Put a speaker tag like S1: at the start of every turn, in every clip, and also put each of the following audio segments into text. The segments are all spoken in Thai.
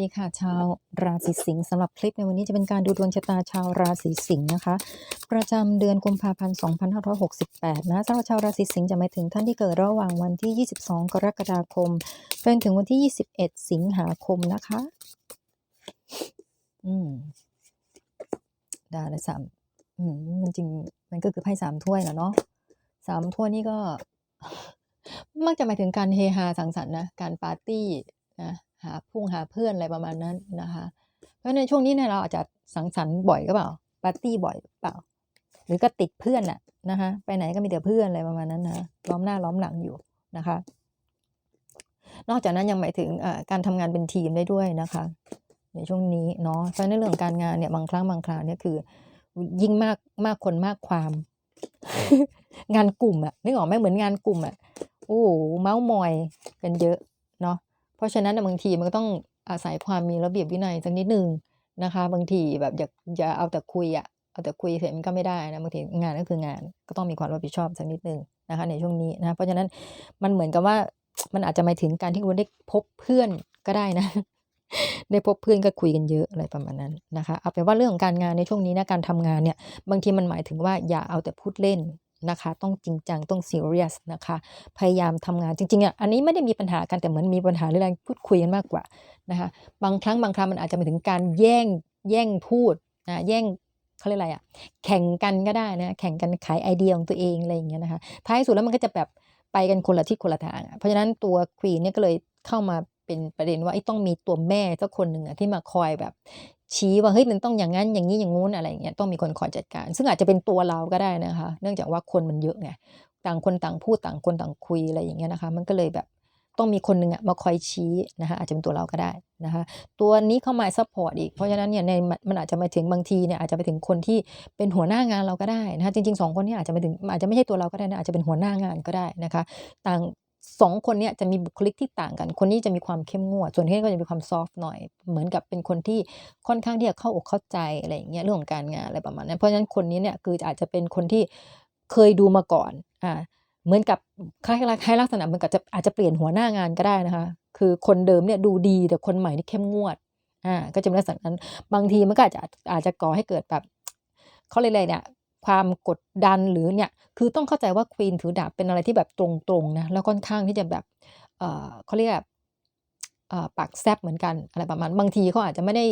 S1: ดีค่ะชาวราศีสิงห์สำหรับคลิปในวันนี้จะเป็นการดูดวงชะตาชาวราศีสิงห์นะคะ ประจำเดือนกุมภาพันธ์ 2568 นะสำหรับชาวราศีสิงห์จะหมายถึงท่านที่เกิดระหว่างวันที่ 22 กรกฎาคมไปจนถึงวันที่ 21 สิงหาคมนะคะ อืมด้เลยสามอืมมันจริงมันก็คือไพ่สามถ้วยนะเนาะสามถ้วยนี่ก็ มักจะหมายถึงการเฮฮาสังสรรค์นะการปาร์ตี้นะ หาพุ่งหาเพื่อนอะไรประมาณนั้นนะคะ เพราะในช่วงนี้เนี่ยเราอาจจะสังสรรค์บ่อยก็เปล่าปาร์ตี้บ่อยเปล่า หรือก็ติดเพื่อนน่ะนะคะไปไหนก็มีแต่เพื่อนอะไรประมาณนั้นนะล้อมหน้าล้อมหลังอยู่นะคะ นอกจากนั้นยังหมายถึงการทำงานเป็นทีมได้ด้วยนะคะ ในช่วงนี้เนาะเพราะในเรื่องการงานเนี่ยบางครั้งบางคราวเนี่ยคือ ยิ่งมากมากคนมากความ งานกลุ่มอะนึกออกไหมเหมือนงานกลุ่มอะโอ้โหเมาส์มอยกันเยอะ เพราะฉะนั้นบางทีมันก็ต้องอาศัยความมีระเบียบวินัยสักนิดนึงนะคะ บางทีแบบอย่าอย่าเอาแต่คุยอะเอาแต่คุยเสร็จมันก็ไม่ได้นะบางทีงานก็คืองานก็ต้องมีความรับผิดชอบสักนิดนึงนะคะ ในช่วงนี้นะเพราะฉะนั้นมันเหมือนกับว่ามันอาจจะหมายถึงการที่คุณได้พบเพื่อนก็ได้นะ ได้พบเพื่อนก็คุยกันเยอะอะไรประมาณนั้นนะคะ เอาเป็นว่าเรื่องของการงานในช่วงนี้นะการทำงานเนี่ย บางทีมันหมายถึงว่าอย่าเอาแต่พูดเล่น นะคะ ต้องจริงจัง ต้องซีเรียสนะคะ พยายามทำงานจริงๆอะ อันนี้ไม่ได้มีปัญหากันแต่เหมือนมีปัญหาเรื่องพูดคุยกันมากกว่านะคะ บางครั้งบางครั้งมันอาจจะหมายถึงการแย่งแย่งพูดนะแย่งเขาเรียกอะไรอะ แข่งกันก็ได้นะ แข่งกันขายไอเดียของตัวเองอะไรอย่างเงี้ยนะคะ ท้ายสุดแล้วมันก็จะแบบไปกันคนละทิศคนละทางอะเพราะฉะนั้นตัวควีนเนี่ยก็เลยเข้ามาเป็นประเด็นว่าไอ้ต้องมีตัวแม่สักคนหนึ่งอะที่มาคอยแบบ ชี้ว่าเฮ้ยมันต้องอย่างนั้นอย่างนี้อย่างงู้นอะไรอย่างเงี้ยต้องมีคนคอยจัดการ ซึ่งอาจจะเป็นตัวเราก็ได้นะคะ เนื่องจากว่าคนมันเยอะไงต่างคนต่างพูดต่างคนต่างคุยอะไรอย่างเงี้ยนะคะ มันก็เลยแบบต้องมีคนหนึ่งอะมาคอยชี้นะคะอาจจะเป็นตัวเราก็ได้นะคะตัวนี้เข้ามาซัพพอร์ตอีกเพราะฉะนั้นเนี่ยในมันอาจจะไปถึงบางทีเนี่ยอาจจะไปถึงคนที่เป็นหัวหน้างานเราก็ได้นะคะจริงๆสองคนนี้อาจจะไปถึงอาจจะไม่ใช่ตัวเราก็ได้นะอาจจะเป็นหัวหน้างานก็ได้นะคะ ต่าง สองคนเนี่ยจะมีบุคลิกที่ต่างกัน คนนี้จะมีความเข้มงวด ส่วนที่ก็จะมีความซอฟต์หน่อย เหมือนกับเป็นคนที่ค่อนข้างที่จะเข้าอกเข้าใจอะไรอย่างเงี้ยเรื่องของการงานอะไรประมาณนั้นเพราะฉะนั้นคนนี้เนี่ยคืออาจจะเป็นคนที่เคยดูมาก่อนอ่าเหมือนกับคล้ายๆคล้ายลักษณะเหมือนกับจะอาจจะเปลี่ยนหัวหน้างานก็ได้นะคะ คือคนเดิมเนี่ยดูดีแต่คนใหม่นี่เข้มงวดอ่าก็จะเป็นลักษณะนั้น บางทีมันก็อาจจะอาจจะก่อให้เกิดแบบเขาเรียกอะไรเนี่ย ความกดดันหรือเนี่ยคือต้องเข้าใจว่าควีนถือดาบเป็นอะไรที่แบบตรงๆนะแล้วค่อนข้างที่จะแบบเเขาเรียกปากแซบเหมือนกันอะไรประมาณบางทีเขาอาจจะไม่ได้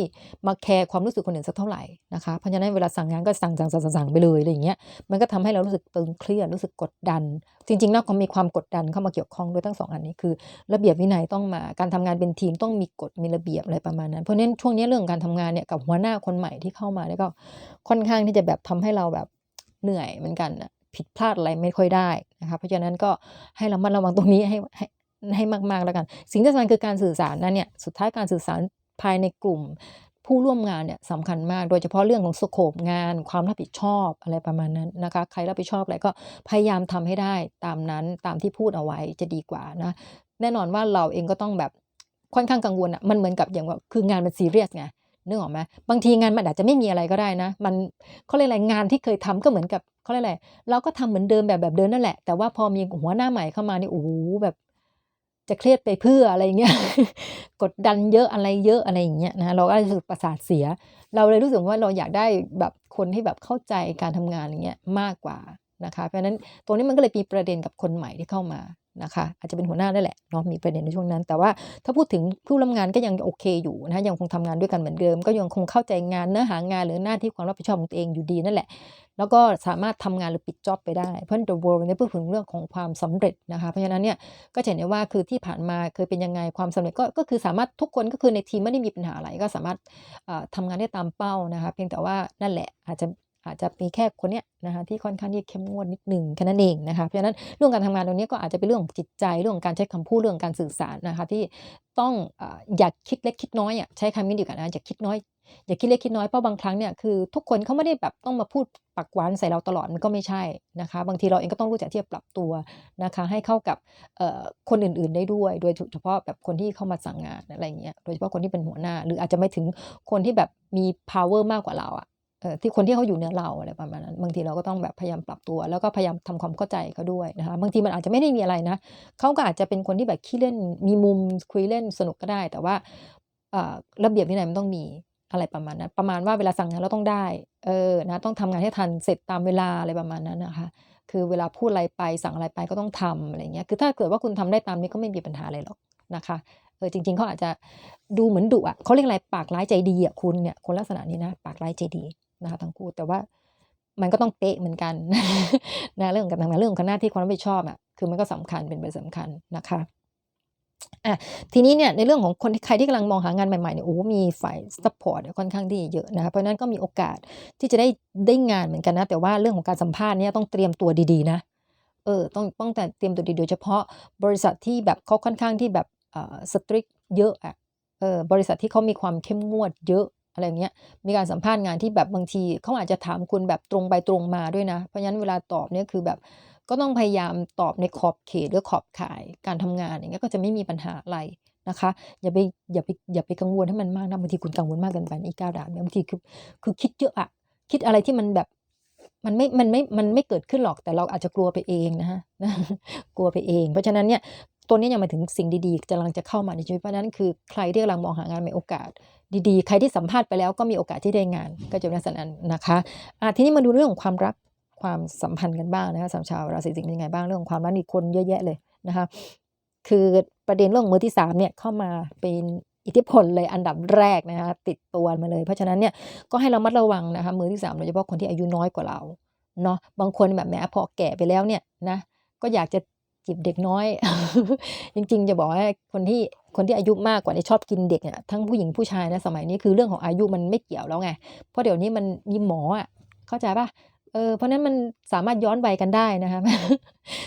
S1: มาแคร์ความรู้สึกคนอื่นสักเท่าไหร่นะคะเพราะฉะนั้นเวลาสั่งงานก็สั่งสั่งสั่งสั่งไปเลยอะไรอย่างเงี้ยมันก็ทำให้เรารู้สึกตึงเครียดรู้สึกกดดัน จริงๆแล้วก็มีความกดดันเข้ามาเกี่ยวข้องด้วยทั้งสองอันนี้คือ ระเบียบวินัยต้องมาการทำงานเป็นทีมต้องมีกฎมีระเบียบอะไรประมาณนั้นเพราะฉะนั้นช่วงนี้เรื่องการทำงานเนี่ยกับหัวหน้าคนใหม่ที่เข้ามาเนี่ยก็ค่อนข้างที่จะแบบทำให้เราแบบ เหนื่อยเหมือนกันผิดพลาดอะไรไม่ค่อยได้นะคะเพราะฉะนั้นก็ให้ระมัดระวังตรงนี้ให้ให้ให้มากๆแล้วกัน สิ่งที่สำคัญคือการสื่อสารนั่นเนี่ยสุดท้ายการสื่อสารภายในกลุ่มผู้ร่วมงานเนี่ยสำคัญมาก โดยเฉพาะเรื่องของสโคปงาน ความรับผิดชอบอะไรประมาณนั้นนะคะ ใครรับผิดชอบอะไรก็พยายามทำให้ได้ตามนั้นตามที่พูดเอาไว้จะดีกว่านะ แน่นอนว่าเราเองก็ต้องแบบค่อนข้างกังวลอะมันเหมือนกับอย่างว่าคืองานมันซีเรียสไง นึกออกไหมบางทีงานมันอาจจะไม่มีอะไรก็ได้นะ มันเขาเรียกอะไรงานที่เคยทำก็เหมือนกับเขาเรียกอะไรเราก็ทำเหมือนเดิมแบบแบบเดิมนั่นแหละ แต่ว่าพอมีหัวหน้าใหม่เข้ามานี่โอ้โหแบบจะเครียดไปเพื่ออะไรเงี้ย กดดันเยอะอะไรเยอะอะไรอย่างเงี้ยนะเราก็รู้สึกประสาทเสีย เราเลยรู้สึกว่าเราอยากได้แบบคนที่แบบเข้าใจการทำงานอย่างเงี้ยมากกว่านะคะ เพราะฉะนั้นตรงนี้มันก็เลยมีประเด็นกับคนใหม่ที่เข้ามา นะคะอาจจะเป็นหัวหน้าได้แหละเนาะมีประเด็นในช่วงนั้น แต่ว่าถ้าพูดถึงผู้ร่วมงานก็ยังโอเคอยู่นะยังคงทำงานด้วยกันเหมือนเดิม ก็ยังคงเข้าใจงานเนื้อหางานหรือหน้าที่ความรับผิดชอบของตัวเองอยู่ดีนั่นแหละ แล้วก็สามารถทำงานหรือปิดจ็อบไปได้ เพราะ The World เนี่ยพูดถึงเรื่องของความสำเร็จนะคะเพราะฉะนั้นเนี่ยก็จะเห็นได้ว่าคือที่ผ่านมาเคยเป็นยังไงความสำเร็จก็ก็คือสามารถทุกคนก็คือในทีมไม่ได้มีปัญหาอะไรก็สามารถเอ่อทำงานได้ตามเป้านะคะเพียงแต่ว่านั่นแหละอาจจะ อาจจะมีแค่คนเนี้ยนะคะที่ค่อนข้างที่เข้มงวดนิดหนึ่งแค่นั้นเองนะคะเพราะฉะนั้นเรื่องการทำงานตรงนี้ก็อาจจะเป็นเรื่องของจิตใจเรื่องการใช้คำพูดเรื่องการสื่อสารนะคะที่ต้องอย่าคิดเล็กคิดน้อยอะใช้คำนี้ดีกว่านะอย่าคิดน้อยอย่าคิดเล็กคิดน้อยเพราะบางครั้งเนี่ยคือทุกคนเขาไม่ได้แบบต้องมาพูดปักหวานใส่เราตลอดมันก็ไม่ใช่นะคะ บางทีเราเองก็ต้องรู้จักที่จะปรับตัวนะคะ ให้เข้ากับคนอื่นๆได้ด้วย โดยเฉพาะแบบคนที่เข้ามาสั่งงานอะไรเงี้ยโดยเฉพาะคนที่เป็นหัวหน้า หรืออาจจะไม่ถึงคนที่แบบมี power มากกว่าเราอะ ที่คนที่เขาอยู่เหนือเราอะไรประมาณนั้นบางทีเราก็ต้องแบบพยายามปรับตัว แล้วก็พยายามทำความเข้าใจเขาด้วยนะคะบางทีมันอาจจะไม่ได้มีอะไรนะเขาก็อาจจะเป็นคนที่แบบขี้เล่นมีมุมคุยเล่นสนุกก็ได้ แต่ว่าระเบียบวินัยมันต้องมีอะไรประมาณนั้น ประมาณว่าเวลาสั่งงานเราต้องได้เออนะต้องทำงานให้ทันเสร็จตามเวลาอะไรประมาณนั้นนะคะคือเวลาพูดอะไรไปสั่งอะไรไปก็ต้องทำอะไรเงี้ยคือถ้าเกิดว่าคุณทำได้ตามนี้ก็ไม่มีปัญหาอะไรหรอกนะคะเออจริงๆเขาอาจจะดูเหมือนดุอะเขาเรียกอะไรปากร้ายใจดีอะคุณเนี่ยคนลักษณะนี้นะ ปากร้ายใจดี นะคะทั้งคู่แต่ว่ามันก็ต้องเป๊ะเหมือนกันนะเรื่องการทำงานเรื่องของหน้าที่ความรับผิดชอบอะคือมันก็สำคัญเป็นไปสำคัญนะคะอะทีนี้เนี่ยในเรื่องของคนใครที่กำลังมองหางานใหม่ๆเนี่ยโอ้โฮมีฝ่ายซัปพอร์ตค่อนข้างที่เยอะนะคะเพราะนั้นก็มีโอกาสที่จะได้ได้งานเหมือนกันนะแต่ว่าเรื่องของการสัมภาษณ์เนี่ยต้องเตรียมตัวดีๆนะเออต้องต้องแต่เตรียมตัวดีโดยเฉพาะบริษัทที่แบบเขาค่อนข้างที่แบบอ่า strict เยอะอะเออบริษัทที่เขามีความเข้มงวดเยอะ อะไรเงี้ย มีการสัมภาษณ์งานที่แบบบางทีเขาอาจจะถามคุณแบบตรงไปตรงมาด้วยนะ เพราะฉะนั้นเวลาตอบเนี่ยคือแบบก็ต้องพยายามตอบในขอบเขตหรือขอบข่ายการทำงานอย่างเงี้ยก็จะไม่มีปัญหาอะไรนะคะอย่าไปอย่าไปอย่าไปกังวลให้มันมากนะบางทีคุณกังวลมากเกินไปอีก้าวดาเนี่ยบางทีคือคือคิดเยอะอะคิดอะไรที่มันแบบมันไม่มันไม่มันไม่เกิดขึ้นหรอกแต่เราอาจจะกลัวไปเองนะคะกลัวไปเอง เพราะฉะนั้นเนี่ย ตัวนี้ยังหมายถึงสิ่งดีๆกำลังจะเข้ามาในชีวิตเพราะนั้นคือใครที่กำลังมองหางานมีโอกาสดีๆ ใครที่สัมภาษณ์ไปแล้วก็มีโอกาสที่ได้งาน ก็จะเป็นลักษณะนะคะอ่าทีนี้มาดูเรื่องของความรักความสัมพันธ์กันบ้างนะคะสำหรับชาวราศีสิงห์เป็นยังไงบ้างเรื่องของความรักนี่คนเยอะแยะเลยนะคะคือประเด็นเรื่องมือที่3เนี่ยเข้ามาเป็นอิทธิพลเลยอันดับแรกนะคะติดตัวมาเลย เพราะฉะนั้นเนี่ยก็ให้เระมัดระวังนะคะมือที่3โดยเฉพาะคนที่อายุน้อยกว่าเราเนาะบางคนแบบแหมพอแก่ไปแล้วเนี่ยนะก็อยากจะ จีบเด็กน้อย จริงๆ จะบอกว่าคนที่คนที่อายุมากกว่าเนี่ชอบกินเด็กเนี่ยทั้งผู้หญิงผู้ชายนะสมัยนี้คือเรื่องของอายุมันไม่เกี่ยวแล้วไง เพราะเดี๋ยวนี้มันมีหมออะเข้าใจปล่า? เออเพราะนั้นมันสามารถย้อนวัยกันได้นะคะ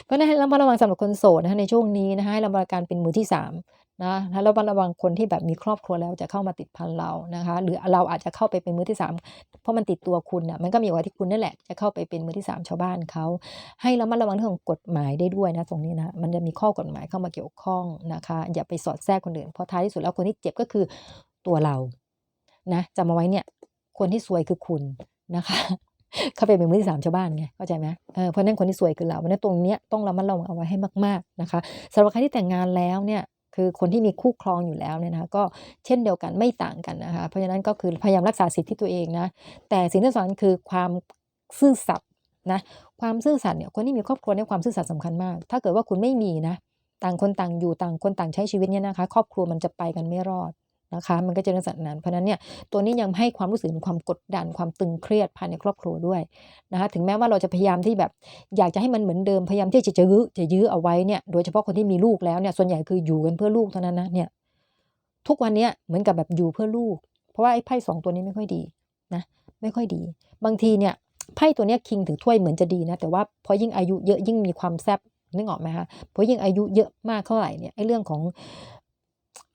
S1: เพราะนั้นให้ระมัดระวังสำหรับคนโสดนะคะในช่วงนี้นะคะให้ระวังการเป็นมือที่3นะให้ระมัดระวังคนที่แบบมีครอบครัวแล้วจะเข้ามาติดพันเรานะคะ หรือเราอาจจะเข้าไปเป็นมือที่ 3 เพราะมันติดตัวคุณน่ะมันก็มีโอกาสที่คุณนั่นแหละจะเข้าไปเป็นมือที่ 3 ชาวบ้านเขาให้ระมัดระวังเรื่องของกฎหมายได้ด้วยนะตรงนี้นะมันจะมีข้อกฎหมายเข้ามาเกี่ยวข้องนะคะ อย่าไปสอดแทรกคนอื่นเพราะท้ายที่สุดแล้วคนที่เจ็บก็คือตัวเรานะจำเอาไว้เนี่ยคนที่ซวยคือคุณนะคะ เข้าไปเป็นมือที่3ชาวบ้านไงเข้าใจไหม?เออเพราะนั้นคนที่ซวยคือเราเพราะนั้นตรงเนี้ยต้องระมัดระวังเอาไว้ให้มากๆนะคะสำหรับใครที่แต่งงานแล้วเนี่ยคือคนที่มีคู่ครองอยู่แล้วเนี่ยนะคะก็เช่นเดียวกันไม่ต่างกันนะคะเพราะฉะนั้นก็คือพยายามรักษาสิทธิตัวเองนะแต่สิ่งที่สำคัญคือความซื่อสัตย์นะความซื่อสัตย์เนี่ยคนที่มีครอบครัวเนี่ยความซื่อสัตย์สำคัญมาก ถ้าเกิดว่าคุณไม่มีนะต่างคนต่างอยู่ต่างคนต่างใช้ชีวิตเนี่ยนะคะ ครอบครัวมันจะไปกันไม่รอด นะคะ มันก็จะเป็นลักษณะนั้นเพราะนั้นเนี่ยตัวนี้ยังให้ความรู้สึกถึงความกดดันความตึงเครียดภายในครอบครัวด้วยนะคะถึงแม้ว่าเราจะพยายามที่แบบ อยากจะให้มันเหมือนเดิมพยายามที่จะยื้อจะยื้อเอาไว้เนี่ยโดยเฉพาะคนที่มีลูกแล้วเนี่ยส่วนใหญ่คืออยู่กันเพื่อลูกเท่านั้นนะเนี่ยทุกวันนี้เหมือนกับแบบอยู่เพื่อลูก เพราะว่าไอ้ไพ่2ตัวนี้ไม่ค่อยดีนะไม่ค่อยดี บางทีเนี่ยไพ่ตัวนี้ย King ถือถ้วยเหมือนจะดีนะแต่ว่าพอยิ่งอายุเยอะยิ่งมีความแซ่บนึกออกไหมคะ?เพราะยิ่งอายุเยอะมากเท่าไหร่เนี่ยไอ้เรื่องของ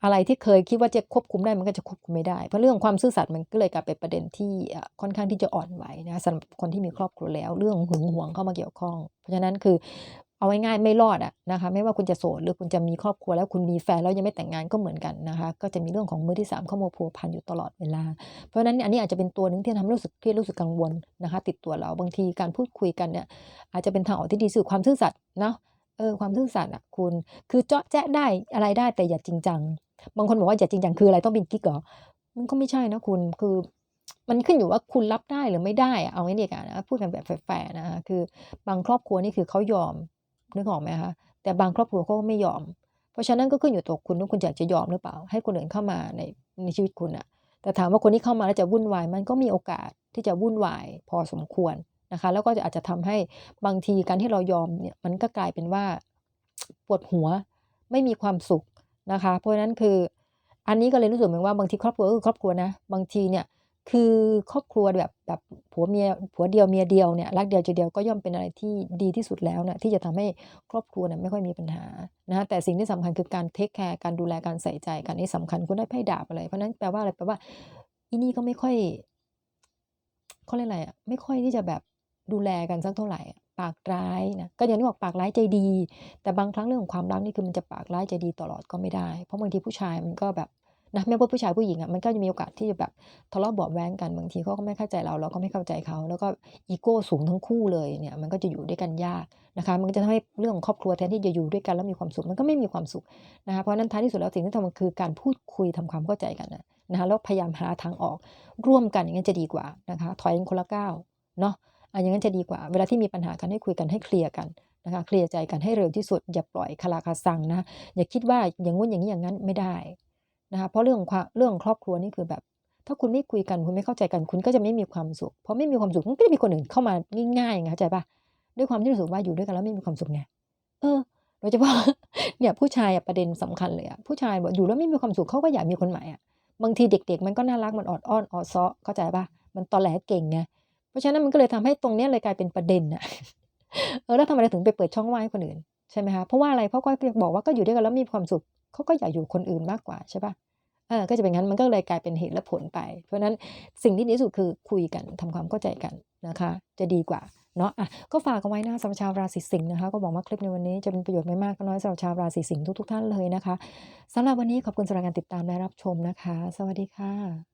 S1: อะไรที่เคยคิดว่าจะควบคุมได้มันก็จะควบคุมไม่ได้ เพราะเรื่องความซื่อสัตย์มันก็เลยกลายเป็นประเด็นที่ค่อนข้างที่จะอ่อนไหวนะสำหรับคนที่มีครอบครัวแล้ว เรื่องหึงหวงเข้ามาเกี่ยวข้อง เพราะฉะนั้นคือเอาง่ายๆไม่รอดอะนะคะไม่ว่าคุณจะโสดหรือคุณจะมีครอบครัวแล้วคุณมีแฟนแล้วยังไม่แต่งงานก็เหมือนกันนะคะก็จะมีเรื่องของมือที่3เข้ามาพัวพันอยู่ตลอดเวลา เพราะฉะนั้นอันนี้อาจจะเป็นตัวหนึ่งที่ทำให้รู้สึกเครียดรู้สึกกังวลนะคะ ติดตัวเราบางทีการพูดคุยกันเนี่ยอาจจะเป็นทางออกที่ดีที่ความซื่อสัตย์เนาะเออความซื่อสัตย์อะคุณ คือเจาะแจ๊ะได้อะไรได้แต่อย่าจริงจัง บางคนบอกว่าอย่าจริงจังคืออะไรต้องเป็นกิ๊กเหรอ?มันก็ไม่ใช่นะคุณคือมันขึ้นอยู่ว่าคุณรับได้หรือไม่ได้อะเอางี้ดีกว่านะพูดกันแบบแฟร์ๆนะคะคือบางครอบครัวนี่คือเขายอมนึกออกไหมคะ?แต่บางครอบครัวเขาก็ไม่ยอม เพราะฉะนั้นก็ขึ้นอยู่กับตัวคุณว่าคุณอยากจะยอมหรือเปล่า ให้คนอื่นเข้ามาในในชีวิตคุณน่ะแต่ถามว่าคนที่เข้ามาแล้วจะวุ่นวาย มันก็มีโอกาสที่จะวุ่นวายพอสมควรนะคะ แล้วก็อาจจะทำให้บางทีการที่เรายอมเนี่ยมันก็กลายเป็นว่าปวดหัวไม่มีความสุข นะคะ เพราะนั้นคืออันนี้ก็เลยรู้สึกเหมือนว่าบางทีครอบครัวก็คือครอบครัวนะ บางทีเนี่ยคือครอบครัวแบบแบบผัวเมียผัวเดียวเมียเดียวเนี่ยรักเดียวใจเดียวก็ย่อมเป็นอะไรที่ดีที่สุดแล้วนี่ยที่จะทำให้ครอบครัวเนี่ยไม่ค่อยมีปัญหานะคะแต่สิ่งที่สำคัญคือการเทกแคร์การดูแลการใส่ใจกันนี่สำคัญคุณได้ไพ่ดาบอะไรเพราะนั้นแปลว่าอะไรแปลว่าอีนี่ก็ไม่ค่อยเขาเรียกอะไรอะไม่ค่อยที่จะแบบดูแลกันสักเท่าไหรอะ ปากร้ายนะก็อย่างที่บอกปากร้ายใจดี แต่บางครั้งเรื่องของความรักนี่คือมันจะปากร้ายใจดีตลอดก็ไม่ได้ เพราะบางทีผู้ชายมันก็แบบนะไม่ว่าผู้ชายผู้หญิงอะมันก็จะมีโอกาสที่จะแบบทะเลาะเบาแว้งกันบางทีเขาก็ไม่เข้าใจเราเราก็ไม่เข้าใจเขา แล้วก็อีโก้สูงทั้งคู่เลยเนี่ยมันก็จะอยู่ด้วยกันยากนะคะมันก็จะทำให้เรื่องของครอบครัวแทนที่จะอยู่ด้วยกันแล้วมีความสุขมันก็ไม่มีความสุขนะคะเพราะนั้นท้ายที่สุดแล้วสิ่งที่ทำคือการพูดคุยทำความเข้าใจกันนะนะคะแล้วพยายามหาทางออกร่วมกันอย่างนั้นจะดีกว่านะคะถอยคนละก้าวเนาะ อะอย่างนั้นจะดีกว่า เวลาที่มีปัญหากันให้คุยกันให้เคลียร์กันนะคะ เคลียร์ใจกันให้เร็วที่สุด อย่าปล่อยคลาคาซังนะ อย่าคิดว่าอย่างงู้นอย่างนี้อย่างนั้นไม่ได้นะคะ เพราะเรื่องความเรื่องครอบครัวนี่คือแบบ ถ้าคุณไม่คุยกันคุณไม่เข้าใจกัน คุณก็จะไม่มีความสุข เพอไม่มีความสุขมันก็จะมีคนอื่นเข้ามาง่ายๆไงเข้าใจปะด้วยความที่รู้สึกว่าอยู่ด้วยกันแล้วไม่มีความสุขไงเออโดยเฉพาะเนี่ยผู้ชายประเด็นสำคัญเลยอะผู้ชายบอกอยู่แล้วไม่มีความสุขเขาก็อยากมีคนใหม่อะบางทีเด็ก ๆ มันก็น่ารักมันออดอ้อนออซ้อเข้าใจปะมันตอแหลเก่งไง เพราะฉะนั้นมันก็เลยทำให้ตรงนี้เลยกลายเป็นประเด็นอะเออแล้วทำไมเราถึงไปเปิดช่องว่างให้คนอื่นใช่ไหมคะเพราะว่าอะไรเพราะก็บอกว่าก็อยู่ด้วยกันแล้วมีความสุขเขาก็อยากอยู่คนอื่นมากกว่าใช่ปะเออก็จะเป็นงั้นมันก็เลยกลายเป็นเหตุและผลไป เพราะฉะนั้นสิ่งที่ดีที่สุดคือคุยกันทำความเข้าใจกันนะคะ จะดีกว่าเนาะอะก็ฝากเอาไว้นะสำหรับชาวราศีสิงห์นะคะ ก็บอกว่าคลิปในวันนี้จะเป็นประโยชน์ไม่มากก็น้อยสำหรับชาวราศีสิงห์ทุกๆท่านเลยนะคะสำหรับวันนี้ขอบคุณสำหรับการติดตามและรับชมนะคะ สวัสดีค่ะ